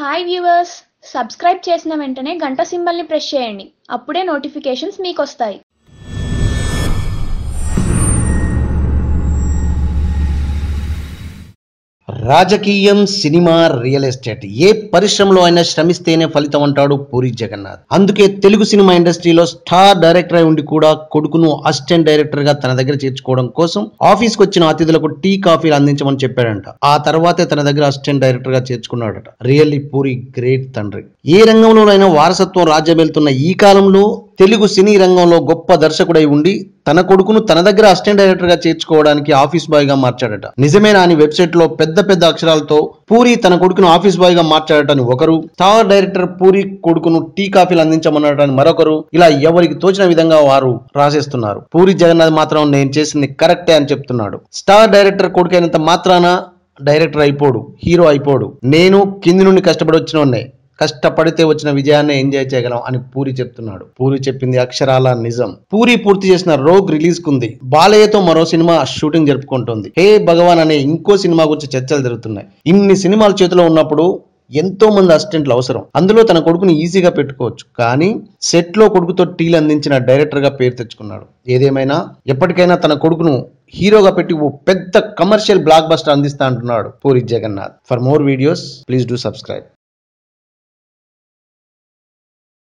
Hi viewers subscribe చేసిన వెంటనే గంట సింబల్ని ప్రెస్ చేయండి. అప్పుడే నోటిఫికేషన్స్ మీకు రాజకీయం సినిమా రియల్ ఎస్టేట్. ఏ పరిశ్రమలో అయినా శ్రమిస్తేనే ఫలితం అంటాడు పూరి జగన్నాథ్. అందుకే తెలుగు సినిమా ఇండస్ట్రీలో స్టార్ డైరెక్టర్ అయి ఉండి కూడా కొడుకును అసిస్టెంట్ డైరెక్టర్గా తన దగ్గర చేర్చుకోవడం కోసం ఆఫీస్కు వచ్చిన అతిథులకు టీ కాఫీలు అందించమని చెప్పాడంట. ఆ తర్వాతే తన దగ్గర అసిస్టెంట్ డైరెక్టర్గా చేర్చుకున్నాడట. రియల్లీ పూరి గ్రేట్ తండ్రి. ఏ రంగంలోనైనా వారసత్వం రాజ్యమేలుతున్న ఈ కాలంలో తెలుగు సినీ రంగంలో గొప్ప దర్శకుడై ఉండి తన కొడుకును తన దగ్గర అసిస్టెంట్ డైరెక్టర్గా చేర్చుకోవడానికి ఆఫీస్ బాయ్గా మార్చాడట. నిజమేనా అని వెబ్సైట్లో పెద్ద పెద్ద అక్షరాలతో పూరి తన కొడుకును ఆఫీస్ బాయ్గా మార్చాడటని ఒకరు స్టార్ డైరెక్టర్ పూరి కొడుకును టీ కాఫీలు అందించమన్నాడని మరొకరు ఇలా ఎవరికి తోచిన విధంగా వారు రాసేస్తున్నారు. పూరి జగన్నాథ్ మాత్రం నేను చేసింది కరెక్టే అని చెప్తున్నాడు. స్టార్ డైరెక్టర్ కొడుకైనంత మాత్రాన డైరెక్టర్ అయిపోడు హీరో అయిపోడు. నేను కింది నుండి కష్టపడి వచ్చిన కష్టపడితే వచ్చిన విజయాన్ని ఎంజాయ్ చేయగలం అని పూరి చెప్తున్నాడు. పూరి చెప్పింది అక్షరాల నిజం. పూరి పూర్తి చేసిన రోగ్ రిలీజ్ కుంది బాలయ్యతో మరో సినిమా షూటింగ్ జరుపుకుంటోంది. హే భగవాన్ అనే ఇంకో సినిమా గురించి చర్చలు జరుగుతున్నాయి. ఇన్ని సినిమాలు చేతిలో ఉన్నప్పుడు ఎంతో మంది అసిస్టెంట్లు అవసరం. అందులో తన కొడుకుని ఈజీగా పెట్టుకోవచ్చు. కానీ సెట్లో కొడుకుతో టీలు అందించిన డైరెక్టర్గా పేరు తెచ్చుకున్నాడు. ఏదేమైనా ఎప్పటికైనా తన కొడుకును హీరోగా పెట్టి ఓ పెద్ద కమర్షియల్ బ్లాక్ బస్టర్ అందిస్తా అంటున్నాడు Puri Jagannath. For more videos please do subscribe.